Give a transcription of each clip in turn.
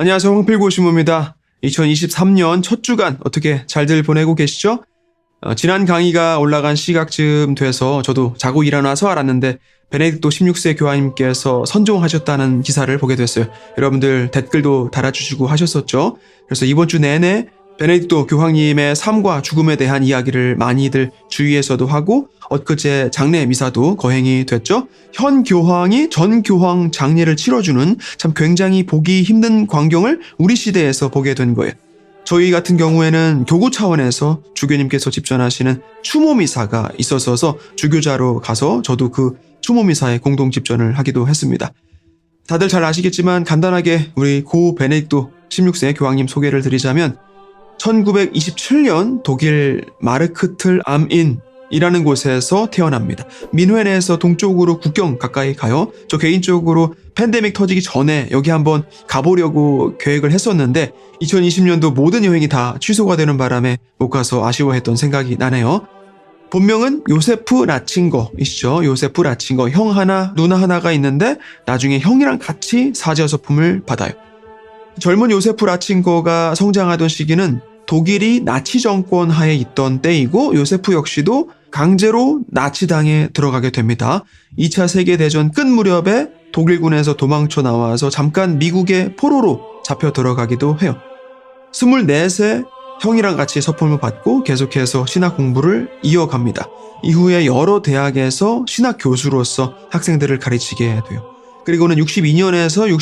안녕하세요. 황필고 신부입니다. 2023년 첫 주간 어떻게 잘들 보내고 계시죠? 어, 지난 강의가 올라간 시각쯤 돼서 저도 자고 일어나서 알았는데 베네딕토 16세 교황님께서 선종하셨다는 기사를 보게 됐어요. 여러분들 댓글도 달아주시고 하셨었죠. 그래서 이번 주 내내 베네딕토 교황님의 삶과 죽음에 대한 이야기를 많이들 주위에서도 하고 엊그제 장례 미사도 거행이 됐죠. 현 교황이 전 교황 장례를 치러주는 참 굉장히 보기 힘든 광경을 우리 시대에서 보게 된 거예요. 저희 같은 경우에는 교구 차원에서 주교님께서 집전하시는 추모 미사가 있었어서 주교자로 가서 저도 그 추모 미사에 공동 집전을 하기도 했습니다. 다들 잘 아시겠지만 간단하게 우리 고 베네딕토 16세 교황님 소개를 드리자면 1927년 독일 마르크틀 암인 이라는 곳에서 태어납니다. 민회네에서 동쪽으로 국경 가까이 가요. 저 개인적으로 팬데믹 터지기 전에 여기 한번 가보려고 계획을 했었는데 2020년도 모든 여행이 다 취소가 되는 바람에 못 가서 아쉬워했던 생각이 나네요. 본명은 요세프 라친거이시죠. 요세프 라친거 형 하나 누나 하나가 있는데 나중에 형이랑 같이 사제여서품을 받아요. 젊은 요세프 라친거가 성장하던 시기는 독일이 나치 정권 하에 있던 때이고 요세프 역시도 강제로 나치당에 들어가게 됩니다. 2차 세계대전 끝 무렵에 독일군에서 도망쳐 나와서 잠깐 미국의 포로로 잡혀 들어가기도 해요. 24세 형이랑 같이 서품을 받고 계속해서 신학 공부를 이어갑니다. 이후에 여러 대학에서 신학 교수로서 학생들을 가르치게 돼요. 그리고는 62년에서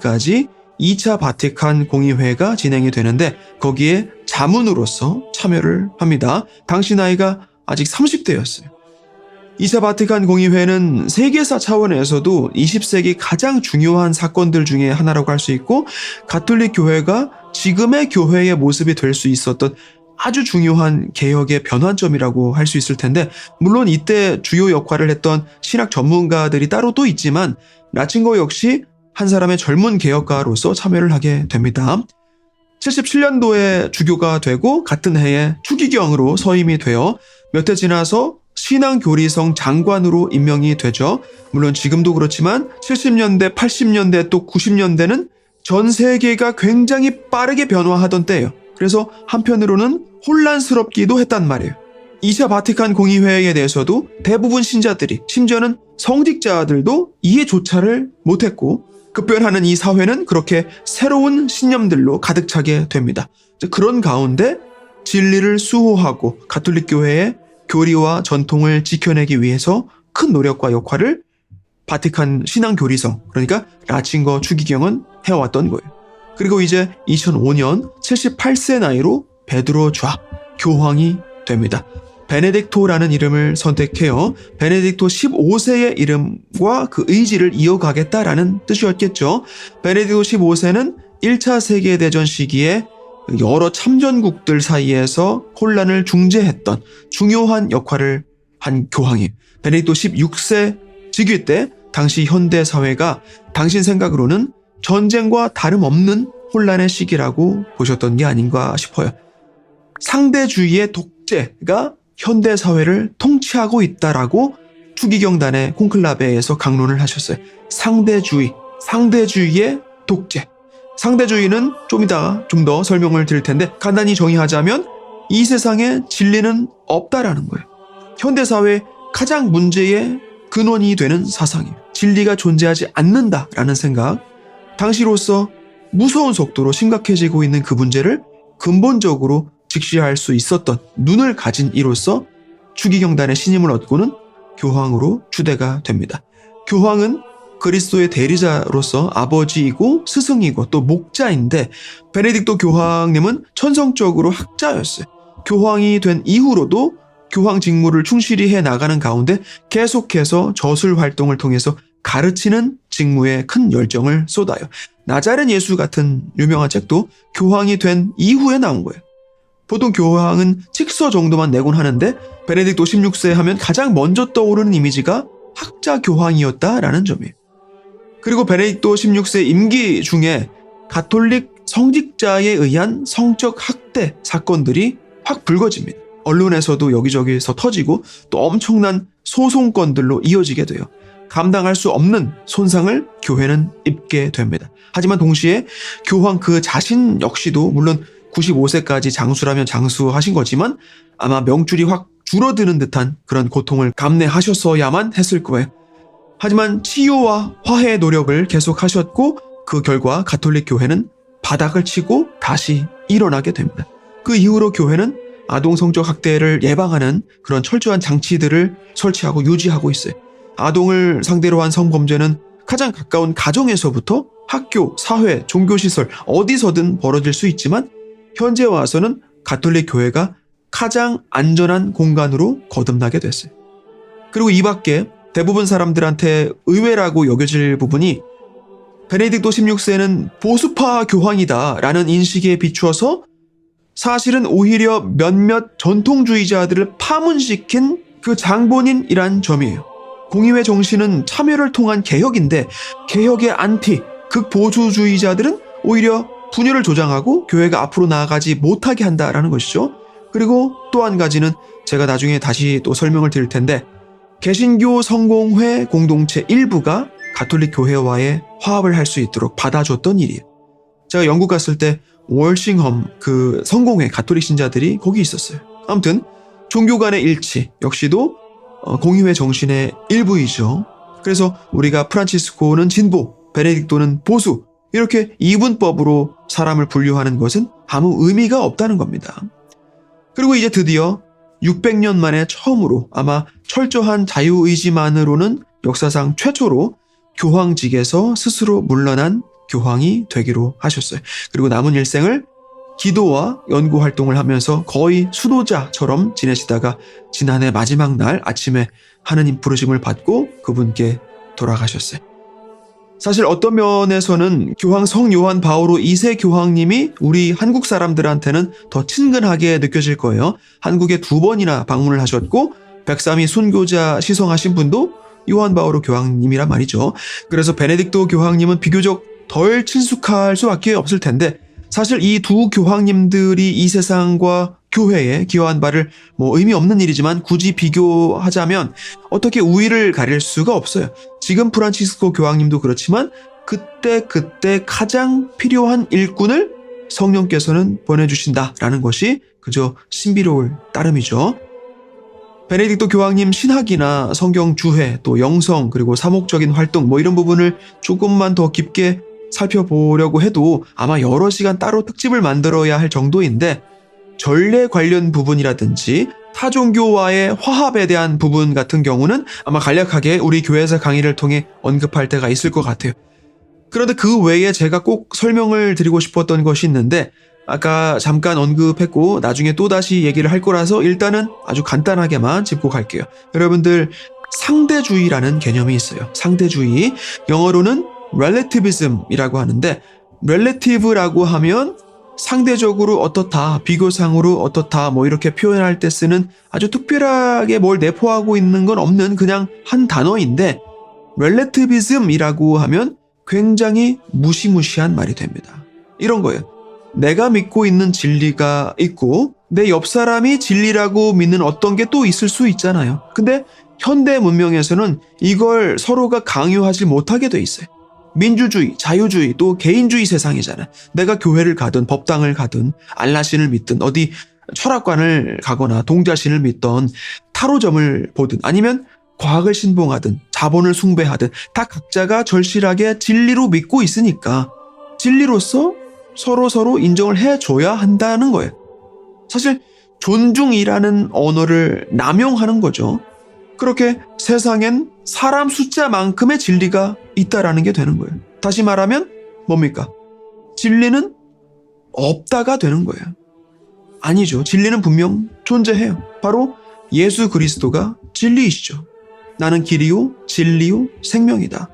65년까지 2차 바티칸 공의회가 진행이 되는데 거기에 자문으로서 참여를 합니다. 당시 나이가 아직 30대였어요. 2차 바티칸 공의회는 세계사 차원에서도 20세기 가장 중요한 사건들 중에 하나라고 할 수 있고 가톨릭 교회가 지금의 교회의 모습이 될 수 있었던 아주 중요한 개혁의 변환점이라고 할 수 있을 텐데 물론 이때 주요 역할을 했던 신학 전문가들이 따로 또 있지만 라친거 역시 한 사람의 젊은 개혁가로서 참여를 하게 됩니다. 77년도에 주교가 되고 같은 해에 추기경으로 서임이 되어 몇 해 지나서 신앙교리성 장관으로 임명이 되죠. 물론 지금도 그렇지만 70년대, 80년대 또 90년대는 전 세계가 굉장히 빠르게 변화하던 때예요. 그래서 한편으로는 혼란스럽기도 했단 말이에요. 2차 바티칸 공의회에 대해서도 대부분 신자들이 심지어는 성직자들도 이해조차를 못했고 급변하는 이 사회는 그렇게 새로운 신념들로 가득 차게 됩니다. 그런 가운데 진리를 수호하고 가톨릭 교회의 교리와 전통을 지켜내기 위해서 큰 노력과 역할을 바티칸 신앙 교리성, 그러니까 라친거 추기경은 해왔던 거예요. 그리고 이제 2005년 78세 나이로 베드로 좌 교황이 됩니다. 베네딕토라는 이름을 선택해요. 베네딕토 15세의 이름과 그 의지를 이어가겠다라는 뜻이었겠죠. 베네딕토 15세는 1차 세계대전 시기에 여러 참전국들 사이에서 혼란을 중재했던 중요한 역할을 한 교황이에요. 베네딕토 16세 즉위 때 당시 현대 사회가 당신 생각으로는 전쟁과 다름없는 혼란의 시기라고 보셨던 게 아닌가 싶어요. 상대주의의 독재가 현대 사회를 통치하고 있다라고 추기경단의 콘클라베에서 강론을 하셨어요. 상대주의, 상대주의의 독재. 상대주의는 좀 이따가 좀더 설명을 드릴 텐데 간단히 정의하자면 이 세상에 진리는 없다라는 거예요. 현대 사회 가장 문제의 근원이 되는 사상이에요. 진리가 존재하지 않는다라는 생각. 당시로서 무서운 속도로 심각해지고 있는 그 문제를 근본적으로 직시할 수 있었던 눈을 가진 이로써 추기경단의 신임을 얻고는 교황으로 추대가 됩니다. 교황은 그리스도의 대리자로서 아버지이고 스승이고 또 목자인데 베네딕토 교황님은 천성적으로 학자였어요. 교황이 된 이후로도 교황 직무를 충실히 해 나가는 가운데 계속해서 저술 활동을 통해서 가르치는 직무에 큰 열정을 쏟아요. 나자렛 예수 같은 유명한 책도 교황이 된 이후에 나온 거예요. 보통 교황은 칙서 정도만 내곤 하는데 베네딕토 16세 하면 가장 먼저 떠오르는 이미지가 학자 교황이었다라는 점이에요. 그리고 베네딕토 16세 임기 중에 가톨릭 성직자에 의한 성적 학대 사건들이 확 불거집니다. 언론에서도 여기저기서 터지고 또 엄청난 소송건들로 이어지게 돼요. 감당할 수 없는 손상을 교회는 입게 됩니다. 하지만 동시에 교황 그 자신 역시도 물론 95세까지 장수라면 장수하신 거지만 아마 명줄이 확 줄어드는 듯한 그런 고통을 감내하셨어야만 했을 거예요. 하지만 치유와 화해의 노력을 계속하셨고 그 결과 가톨릭 교회는 바닥을 치고 다시 일어나게 됩니다. 그 이후로 교회는 아동 성적 학대를 예방하는 그런 철저한 장치들을 설치하고 유지하고 있어요. 아동을 상대로 한 성범죄는 가장 가까운 가정에서부터 학교, 사회, 종교시설 어디서든 벌어질 수 있지만 현재 와서는 가톨릭 교회가 가장 안전한 공간으로 거듭나게 됐어요. 그리고 이 밖에 대부분 사람들한테 의외라고 여겨질 부분이 베네딕토 16세는 보수파 교황이다 라는 인식에 비추어서 사실은 오히려 몇몇 전통주의자들을 파문시킨 그 장본인이란 점이에요. 공의회 정신은 참여를 통한 개혁인데 개혁의 안티, 극보수주의자들은 오히려 분열을 조장하고 교회가 앞으로 나아가지 못하게 한다라는 것이죠. 그리고 또 한 가지는 제가 나중에 다시 또 설명을 드릴 텐데 개신교 성공회 공동체 일부가 가톨릭 교회와의 화합을 할 수 있도록 받아줬던 일이에요. 제가 영국 갔을 때 월싱엄 그 성공회 가톨릭 신자들이 거기 있었어요. 아무튼 종교 간의 일치 역시도 어, 공의회 정신의 일부이죠. 그래서 우리가 프란치스코는 진보, 베네딕토는 보수 이렇게 이분법으로 사람을 분류하는 것은 아무 의미가 없다는 겁니다. 그리고 이제 드디어 600년 만에 처음으로 아마 철저한 자유의지만으로는 역사상 최초로 교황직에서 스스로 물러난 교황이 되기로 하셨어요. 그리고 남은 일생을 기도와 연구 활동을 하면서 거의 수도자처럼 지내시다가 지난해 마지막 날 아침에 하느님 부르심을 받고 그분께 돌아가셨어요. 사실 어떤 면에서는 교황 성 요한 바오로 2세 교황님이 우리 한국 사람들한테는 더 친근하게 느껴질 거예요. 한국에 두 번이나 방문을 하셨고 백삼이 순교자 시성하신 분도 요한 바오로 교황님이란 말이죠. 그래서 베네딕토 교황님은 비교적 덜 친숙할 수밖에 없을 텐데 사실 이 두 교황님들이 이 세상과 교회에 기여한 바를 뭐 의미 없는 일이지만 굳이 비교하자면 어떻게 우위를 가릴 수가 없어요. 지금 프란치스코 교황님도 그렇지만 그때 그때 가장 필요한 일꾼을 성령께서는 보내주신다라는 것이 그저 신비로울 따름이죠. 베네딕토 교황님 신학이나 성경 주해 또 영성 그리고 사목적인 활동 뭐 이런 부분을 조금만 더 깊게 살펴보려고 해도 아마 여러 시간 따로 특집을 만들어야 할 정도인데 전례 관련 부분이라든지 타종교와의 화합에 대한 부분 같은 경우는 아마 간략하게 우리 교회에서 강의를 통해 언급할 때가 있을 것 같아요. 그런데 그 외에 제가 꼭 설명을 드리고 싶었던 것이 있는데 아까 잠깐 언급했고 나중에 또다시 얘기를 할 거라서 일단은 아주 간단하게만 짚고 갈게요. 여러분들 상대주의라는 개념이 있어요. 상대주의. 영어로는 relativism이라고 하는데 relative라고 하면 상대적으로 어떻다, 비교상으로 어떻다, 뭐 이렇게 표현할 때 쓰는 아주 특별하게 뭘 내포하고 있는 건 없는 그냥 한 단어인데 relativism이라고 하면 굉장히 무시무시한 말이 됩니다. 이런 거예요. 내가 믿고 있는 진리가 있고 내 옆 사람이 진리라고 믿는 어떤 게 또 있을 수 있잖아요. 근데 현대 문명에서는 이걸 서로가 강요하지 못하게 돼 있어요. 민주주의, 자유주의, 또 개인주의 세상이잖아. 내가 교회를 가든 법당을 가든 알라신을 믿든 어디 철학관을 가거나 동자신을 믿던 타로점을 보든 아니면 과학을 신봉하든 자본을 숭배하든 다 각자가 절실하게 진리로 믿고 있으니까 진리로서 서로 서로 인정을 해줘야 한다는 거예요. 사실 존중이라는 언어를 남용하는 거죠. 그렇게 세상엔 사람 숫자만큼의 진리가 있다라는 게 되는 거예요. 다시 말하면 뭡니까? 진리는 없다가 되는 거예요. 아니죠. 진리는 분명 존재해요. 바로 예수 그리스도가 진리이시죠. 나는 길이요, 진리요, 생명이다.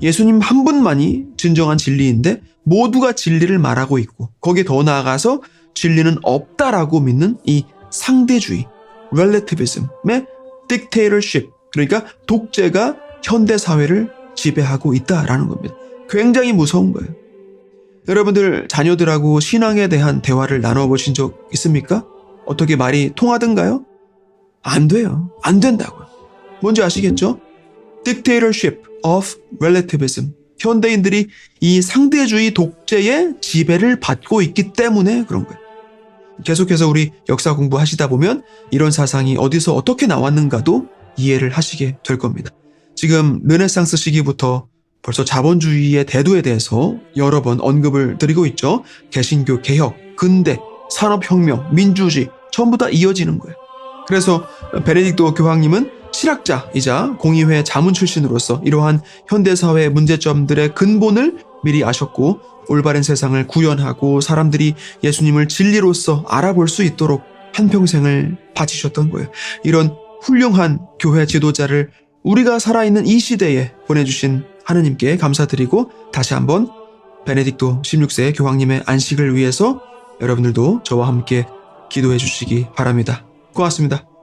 예수님 한 분만이 진정한 진리인데 모두가 진리를 말하고 있고 거기에 더 나아가서 진리는 없다라고 믿는 이 상대주의, relativism의 dictatorship, 그러니까 독재가 현대 사회를 지배하고 있다라는 겁니다. 굉장히 무서운 거예요. 여러분들 자녀들하고 신앙에 대한 대화를 나눠보신 적 있습니까? 어떻게 말이 통하던가요? 안 돼요. 안 된다고요. 뭔지 아시겠죠? dictatorship of relativism. 현대인들이 이 상대주의 독재의 지배를 받고 있기 때문에 그런 거예요. 계속해서 우리 역사 공부하시다 보면 이런 사상이 어디서 어떻게 나왔는가도 이해를 하시게 될 겁니다. 지금 르네상스 시기부터 벌써 자본주의의 대두에 대해서 여러 번 언급을 드리고 있죠. 개신교 개혁, 근대, 산업혁명, 민주주의 전부 다 이어지는 거예요. 그래서 베네딕토 교황님은 실학자이자 공의회 자문 출신으로서 이러한 현대사회의 문제점들의 근본을 미리 아셨고 올바른 세상을 구현하고 사람들이 예수님을 진리로서 알아볼 수 있도록 한평생을 바치셨던 거예요. 이런 훌륭한 교회 지도자를 우리가 살아있는 이 시대에 보내주신 하느님께 감사드리고 다시 한번 베네딕토 16세 교황님의 안식을 위해서 여러분들도 저와 함께 기도해 주시기 바랍니다. 고맙습니다.